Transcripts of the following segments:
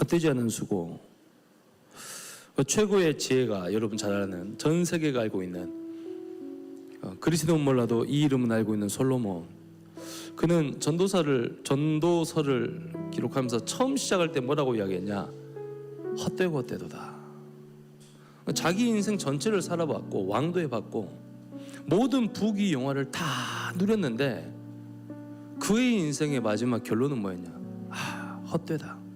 헛되지 않은 수고. 그 최고의 지혜가 여러분 잘 아는 전 세계가 알고 있는 어, 그리스도는 몰라도 이 이름은 알고 있는 솔로몬. 그는 전도서를 전도서를 기록하면서 처음 시작할 때 뭐라고 이야기했냐? 헛되고 헛되도다. 자기 인생 전체를 살아봤고 왕도 해봤고 모든 부귀 영화를 다 누렸는데 그의 인생의 마지막 결론은 뭐였냐? 아, 헛되다.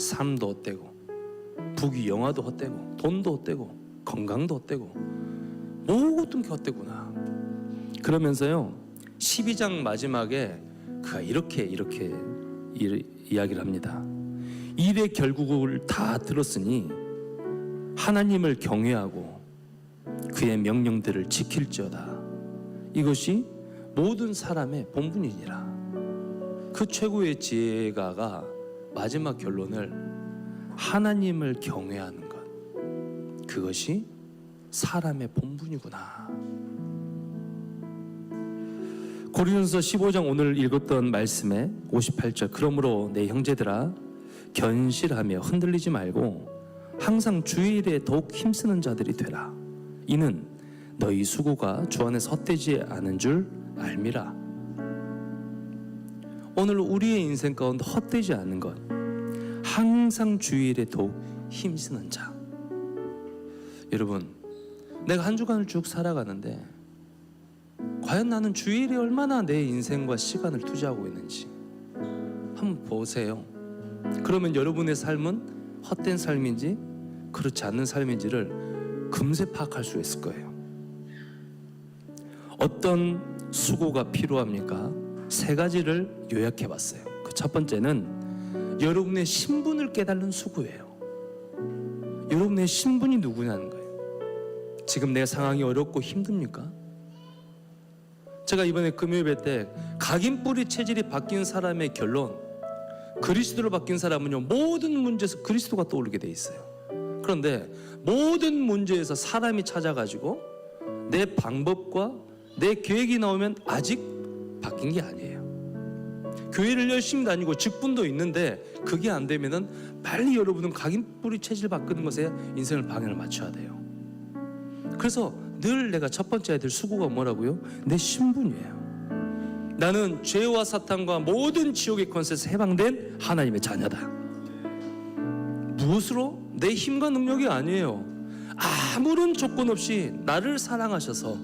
삶도 헛되고 부귀 영화도 헛되고 돈도 헛되고 건강도 헛되고 모든 게 헛되구나. 그러면서요 12장 마지막에 그가 이렇게 이렇게 이, 이야기를 합니다. 일의 결국을 다 들었으니 하나님을 경외하고 그의 명령들을 지킬지어다. 이것이 모든 사람의 본분이니라. 그 최고의 지혜가가 마지막 결론을 하나님을 경외하는 것. 그것이 사람의 본분이구나. 고린도서 15장 오늘 읽었던 말씀에 58절 그러므로 내 형제들아 견실하며 흔들리지 말고 항상 주일에 더욱 힘쓰는 자들이 되라. 이는 너희 수고가 주 안에서 헛되지 않은 줄 알미라. 오늘 우리의 인생 가운데 헛되지 않는 것. 항상 주일에 더욱 힘쓰는 자. 여러분, 내가 한 주간을 쭉 살아가는데 과연 나는 주일에 얼마나 내 인생과 시간을 투자하고 있는지 한번 보세요. 그러면 여러분의 삶은 헛된 삶인지 그렇지 않는 삶인지를 금세 파악할 수 있을 거예요. 어떤 수고가 필요합니까? 세 가지를 요약해 봤어요. 그 첫 번째는 여러분의 신분을 깨달는 수고예요. 여러분의 신분이 누구냐는 거예요. 지금 내 상황이 어렵고 힘듭니까? 제가 이번에 금요일 때 각인 뿌리 체질이 바뀐 사람의 결론 그리스도로 바뀐 사람은요 모든 문제에서 그리스도가 떠오르게 돼 있어요. 그런데 모든 문제에서 사람이 찾아가지고 내 방법과 내 계획이 나오면 아직 바뀐 게 아니에요. 교회를 열심히 다니고 직분도 있는데 그게 안 되면은 빨리 여러분은 각인 뿌리 체질 바꾸는 것에 인생을 방향을 맞춰야 돼요. 그래서 늘 내가 첫 번째 될 수고가 뭐라고요? 내 신분이에요. 나는 죄와 사탄과 모든 지옥의 권세에서 해방된 하나님의 자녀다. 무엇으로? 내 힘과 능력이 아니에요. 아무런 조건 없이 나를 사랑하셔서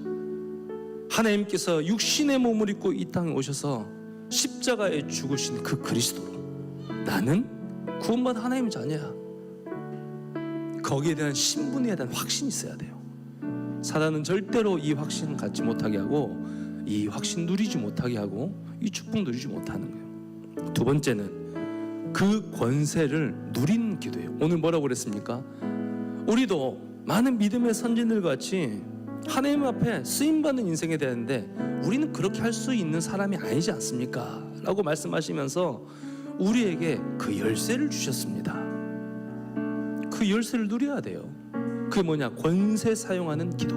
하나님께서 육신의 몸을 입고 이 땅에 오셔서 십자가에 죽으신 그 그리스도로 나는 구원받은 하나님의 자녀야. 거기에 대한 신분에 대한 확신이 있어야 돼요. 사단은 절대로 이 확신을 갖지 못하게 하고 이 확신 누리지 못하게 하고 이 축복 누리지 못하는 거예요. 두 번째는 그 권세를 누리는 기도예요. 오늘 뭐라고 그랬습니까? 우리도 많은 믿음의 선진들 같이 하나님 앞에 쓰임 받는 인생이 되는데 우리는 그렇게 할 수 있는 사람이 아니지 않습니까? 라고 말씀하시면서 우리에게 그 열쇠를 주셨습니다. 그 열쇠를 누려야 돼요. 그게 뭐냐? 권세 사용하는 기도.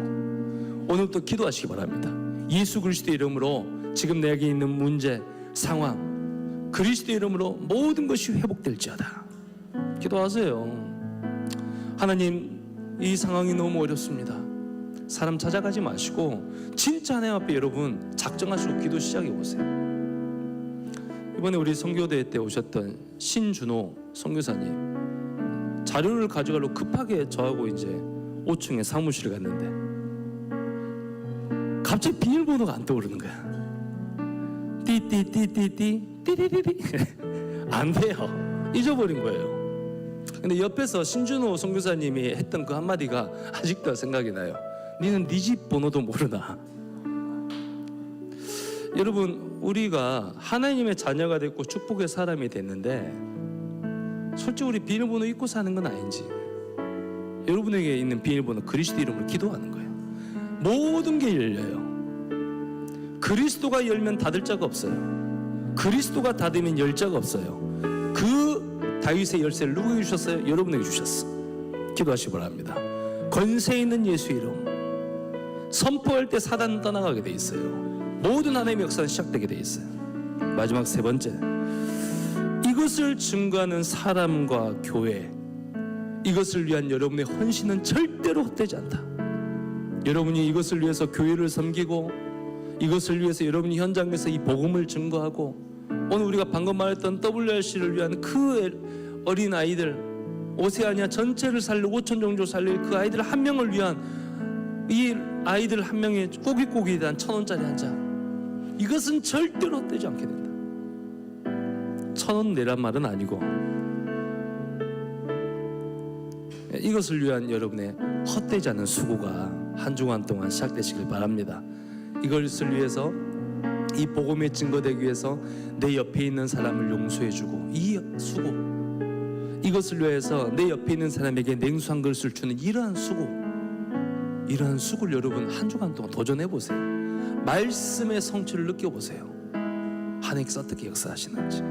오늘부터 기도하시기 바랍니다. 예수 그리스도 이름으로 지금 내게 있는 문제, 상황, 그리스도 이름으로 모든 것이 회복될지어다. 기도하세요. 하나님, 이 상황이 너무 어렵습니다. 사람 찾아가지 마시고 진짜 하나님 앞에 여러분 작정하시고 기도 시작해 보세요. 이번에 우리 선교대회 때 오셨던 신준호 선교사님 자료를 가져가려 급하게 저하고 이제 5층에 사무실을 갔는데 갑자기 비밀번호가 안 떠오르는 거야. 띠띠띠띠띠 띠리리리 안 돼요. 잊어버린 거예요. 근데 옆에서 신준호 선교사님이 했던 그 한마디가 아직도 생각이 나요. 니는 네 집 번호도 모르나? 여러분 우리가 하나님의 자녀가 됐고 축복의 사람이 됐는데 솔직히 우리 비밀번호 잊고 사는 건 아닌지. 여러분에게 있는 비밀번호 그리스도 이름으로 기도하는 거예요. 모든 게 열려요. 그리스도가 열면 닫을 자가 없어요. 그리스도가 닫으면 열 자가 없어요. 그 다윗의 열쇠를 누구에게 주셨어요? 여러분에게 주셨어. 기도하시기 바랍니다. 권세 있는 예수 이름 선포할 때 사단 떠나가게 돼 있어요. 모든 하나님의 역사는 시작되게 돼 있어요. 마지막 세 번째. 이것을 증거하는 사람과 교회 이것을 위한 여러분의 헌신은 절대로 헛되지 않다. 여러분이 이것을 위해서 교회를 섬기고 이것을 위해서 여러분이 현장에서 이 복음을 증거하고 오늘 우리가 방금 말했던 WRC를 위한 그 어린 아이들 오세아니아 전체를 살려 5천 정도 살릴 그 아이들 한 명을 위한 이 아이들 한 명의 꼬깃꼬깃에 대한 천 원짜리 한 장. 이것은 절대로 헛되지 않게 된다. 천 원 내란 말은 아니고 이것을 위한 여러분의 헛되지 않은 수고가 한 주간 동안 시작되시길 바랍니다. 이것을 위해서 이 복음에 증거되기 위해서 내 옆에 있는 사람을 용서해주고 이 수고 이것을 위해서 내 옆에 있는 사람에게 냉수 한 그릇을 주는 이러한 수고 이러한 수고를 여러분 한 주간 동안 도전해 보세요. 말씀의 성취를 느껴보세요. 하나님께서 어떻게 역사하시는지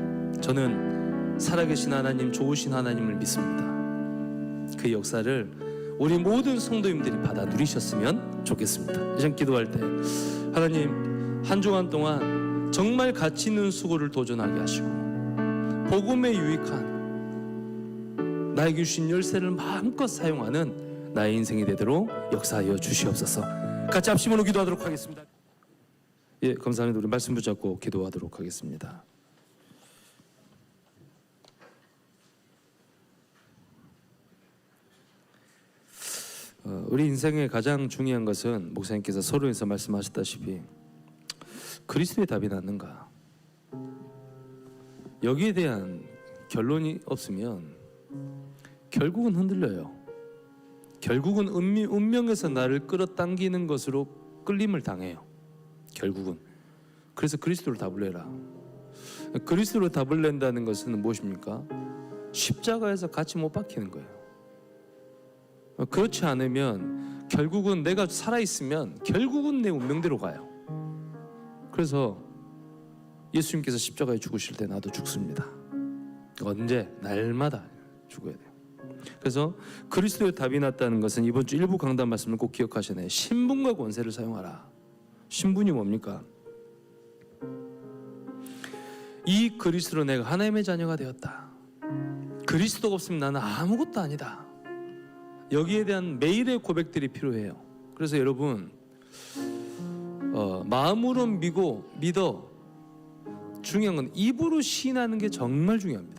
저는 살아계신 하나님 좋으신 하나님을 믿습니다. 그 역사를 우리 모든 성도님들이 받아 누리셨으면 좋겠습니다. 이전 기도할 때 하나님 한 주간 동안 정말 가치 있는 수고를 도전하게 하시고 복음에 유익한 나에게 주신 열쇠를 마음껏 사용하는 나의 인생이 되도록 역사하여 주시옵소서. 같이 합심으로 기도하도록 하겠습니다. 예, 감사합니다. 우리 말씀 붙잡고 기도하도록 하겠습니다. 어, 우리 인생의 가장 중요한 것은 목사님께서 서론에서 말씀하셨다시피 그리스도의 답이 낫는가? 여기에 대한 결론이 없으면 결국은 흔들려요. 결국은 운미, 운명 에서 나를 끌어당기는 것으로 끌림을 당해요. 결국은 그래서 그리스도를 답을 내라. 그리스도로 답을 낸다는 것은 무엇입니까? 십자가에서 같이 못 박히는 거예요. 어, 그렇지 않으면 결국은 내가 살아 있으면 결국은 내 운명대로 가요. 그래서 예수님께서 십자가에 죽으실 때 나도 죽습니다. 언제 날마다 죽어야 돼요. 그래서 그리스도의 답이 났다는 것은 이번 주 일부 강단 말씀을 꼭 기억하셔야 돼요. 신분과 권세를 사용하라. 신분이 뭡니까? 이 그리스도로 내가 하나님의 자녀가 되었다. 그리스도가 없으면 나는 아무것도 아니다. 여기에 대한 매일의 고백들이 필요해요. 그래서 여러분 어, 마음으로 믿고 믿어 중요한 건 입으로 시인하는 게 정말 중요합니다.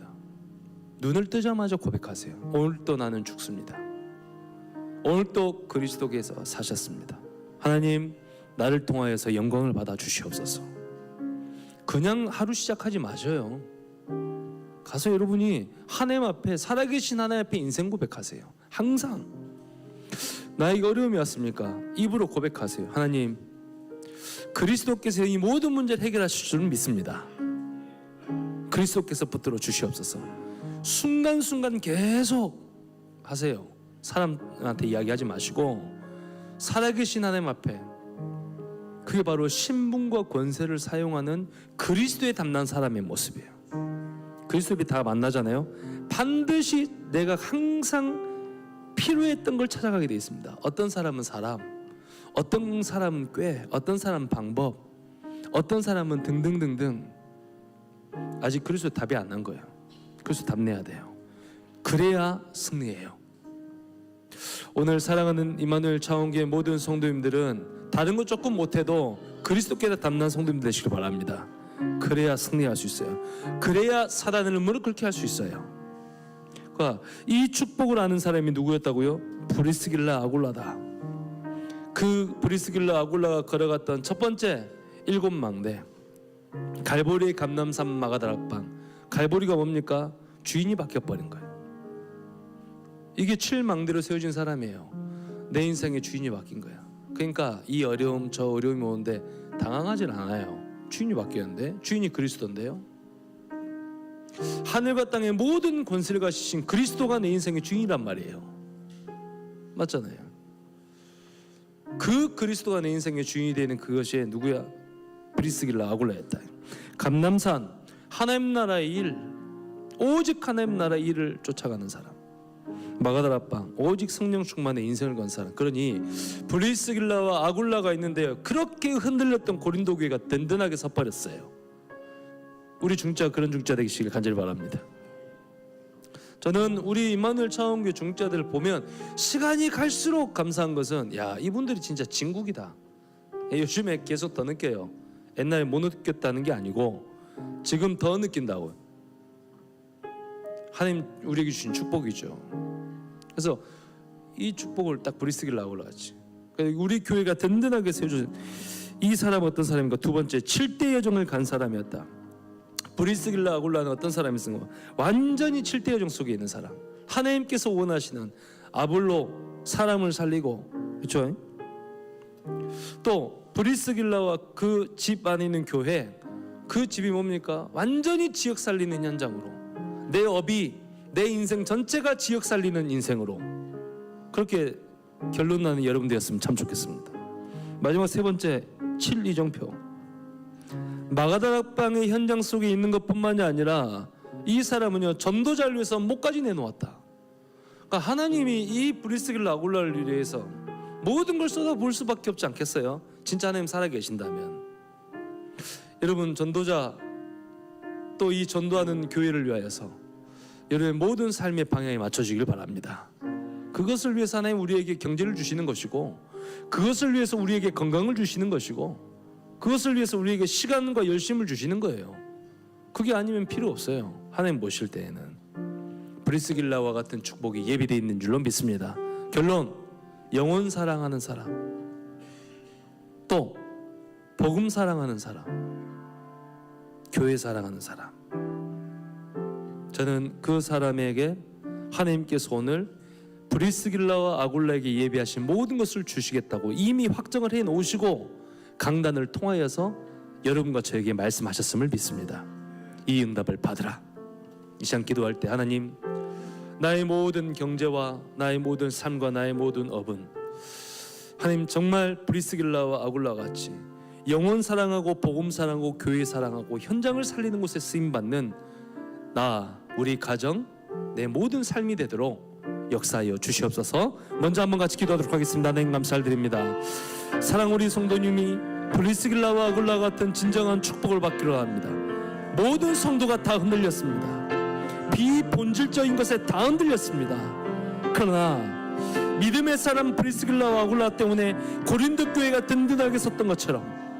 눈을 뜨자마자 고백하세요. 오늘 또 나는 죽습니다. 오늘 또 그리스도께서 사셨습니다. 하나님 나를 통하여서 영광을 받아 주시옵소서. 그냥 하루 시작하지 마셔요. 가서 여러분이 하나님 앞에 살아계신 하나님 앞에 인생 고백하세요. 항상 나에게 어려움이 왔습니까? 입으로 고백하세요. 하나님 그리스도께서 이 모든 문제를 해결하실 줄 믿습니다. 그리스도께서 붙들어 주시옵소서. 순간순간 계속 하세요. 사람한테 이야기하지 마시고 살아계신 하나님 앞에 그게 바로 신분과 권세를 사용하는 그리스도의 담난 사람의 모습이에요. 그리스도비 다 만나잖아요. 반드시 내가 항상 필요했던 걸 찾아가게 되어 있습니다. 어떤 사람은 사람, 어떤 사람은 꾀, 어떤 사람은 방법, 어떤 사람은 등등등등. 아직 그리스도 답이 안 난 거예요. 그래서 답 내야 돼요. 그래야 승리해요. 오늘 사랑하는 이마누엘 차원교회 모든 성도님들은 다른 거 조금 못해도 그리스도께서 담난 성도님 되시길 바랍니다. 그래야 승리할 수 있어요. 그래야 사단을 무릎 꿇게 할 수 있어요. 그러니까 이 축복을 아는 사람이 누구였다고요? 브리스길라 아굴라다. 그 브리스길라 아굴라가 걸어갔던 첫 번째 일곱 망대 갈보리의 감남산 마가다락방 갈보리가 뭡니까? 주인이 바뀌어 버린 거예요. 이게 칠망대로 세워진 사람이에요. 내 인생의 주인이 바뀐 거야. 그러니까 이 어려움 저 어려움이 오는데 당황하진 않아요. 주인이 바뀌었는데 주인이 그리스도인데요. 하늘과 땅의 모든 권세를 가지신 그리스도가 내 인생의 주인이란 말이에요. 맞잖아요. 그 그리스도가 내 인생의 주인이 되는 그것이 누구야? 브리스길라 아굴라였다. 감남산 하나님 나라의 일, 오직 하나님 나라의 일을 쫓아가는 사람. 마가다라방 오직 성령 충만의 인생을 건 사람. 그러니 브리스길라와 아굴라가 있는데요. 그렇게 흔들렸던 고린도 교회가 든든하게 섰버렸어요. 우리 중자 그런 중자 되시길 간절히 바랍니다. 저는 우리 임마누엘 차원교 중자들 보면 시간이 갈수록 감사한 것은 야 이분들이 진짜 진국이다. 예, 요즘에 계속 더 느껴요. 옛날에 못 느꼈다는 게 아니고 지금 더 느낀다고. 하나님 우리에게 주신 축복이죠. 그래서 이 축복을 딱 브리스길라 올라갔지. 그러니까 우리 교회가 든든하게 세워준 이 사람 어떤 사람인가? 두 번째 7대 여정을 간 사람이었다. 브리스길라 아굴라는 어떤 사람이 쓴 거? 완전히 7대 여정 속에 있는 사람. 하나님께서 원하시는 아볼로 사람을 살리고 그렇죠? 또 브리스길라와 그 집 안에 있는 교회 그 집이 뭡니까? 완전히 지역 살리는 현장으로 내 업이 내 인생 전체가 지역 살리는 인생으로 그렇게 결론 나는 여러분 되었으면 참 좋겠습니다. 마지막 세 번째 7 이정표 마가다락방의 현장 속에 있는 것뿐만이 아니라 이 사람은요 전도자를 위해서 목까지 내놓았다. 그러니까 하나님이 이 브리스길라 아굴라를 위해서 모든 걸 쏟아 부을 수밖에 없지 않겠어요? 진짜 하나님 살아 계신다면 여러분 전도자 또 이 전도하는 교회를 위하여서 여러분의 모든 삶의 방향이 맞춰지길 바랍니다. 그것을 위해서 하나님 우리에게 경제를 주시는 것이고 그것을 위해서 우리에게 건강을 주시는 것이고 그것을 위해서 우리에게 시간과 열심을 주시는 거예요. 그게 아니면 필요 없어요. 하나님 모실 때에는 브리스길라와 같은 축복이 예비되어 있는 줄로 믿습니다. 결론 영혼 사랑하는 사람 또 복음 사랑하는 사람 교회 사랑하는 사람 저는 그 사람에게 하나님께서 오늘 브리스길라와 아굴라에게 예비하신 모든 것을 주시겠다고 이미 확정을 해 놓으시고 강단을 통하여서 여러분과 저에게 말씀하셨음을 믿습니다. 이 응답을 받으라. 이 시간 기도할 때 하나님 나의 모든 경제와 나의 모든 삶과 나의 모든 업은 하나님 정말 브리스길라와 아굴라 같이 영혼 사랑하고 복음 사랑하고 교회 사랑하고 현장을 살리는 곳에 쓰임 받는 나 우리 가정 내 모든 삶이 되도록 역사하여 주시옵소서. 먼저 한번 같이 기도하도록 하겠습니다. 하나님 감사드립니다. 사랑 우리 성도님이 브리스길라와 아굴라 같은 진정한 축복을 받기로 합니다. 모든 성도가 다 흔들렸습니다. 비본질적인 것에 다 흔들렸습니다. 그러나 믿음의 사람 브리스길라와 아굴라 때문에 고린도 교회가 든든하게 섰던 것처럼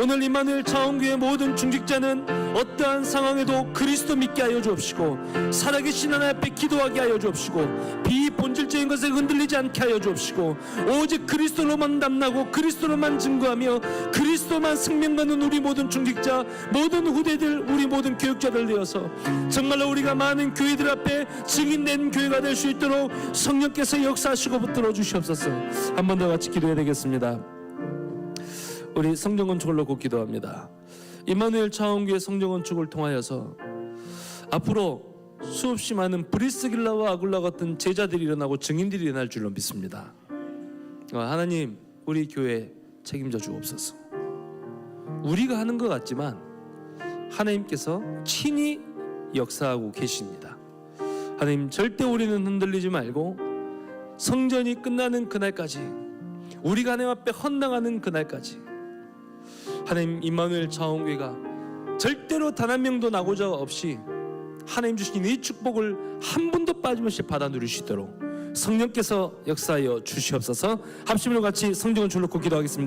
오늘 이마누엘 차원교회 모든 중직자는 어떠한 상황에도 그리스도 믿게 하여 주옵시고 살아계신 하나님 앞에 기도하게 하여 주옵시고 비본질적인 것에 흔들리지 않게 하여 주옵시고 오직 그리스도로만 담나고 그리스도로만 증거하며 그리스도만 생명 갖는 우리 모든 중직자 모든 후대들 우리 모든 교육자들 되어서 정말로 우리가 많은 교회들 앞에 증인된 교회가 될 수 있도록 성령께서 역사하시고 붙들어 주시옵소서 한 번 더 같이 기도해야 되겠습니다. 우리 성전 건축을 놓고 기도합니다. 이마누엘 차원교회 성전 건축을 통하여서 앞으로 수없이 많은 브리스길라와 아굴라 같은 제자들이 일어나고 증인들이 일어날 줄로 믿습니다. 어, 하나님 우리 교회 책임져 주옵소서. 우리가 하는 것 같지만 하나님께서 친히 역사하고 계십니다. 하나님 절대 우리는 흔들리지 말고 성전이 끝나는 그날까지 우리가 하나님 앞에 헌당하는 그날까지 하나님 임마누엘 차원교회가 절대로 단 한 명도 나고자 없이 하나님 주신 이 축복을 한 분도 빠짐없이 받아 있도록 성령께서 역사하여 주시옵소서 합심으로 같이 성경을 줄놓고 기도하겠습니다.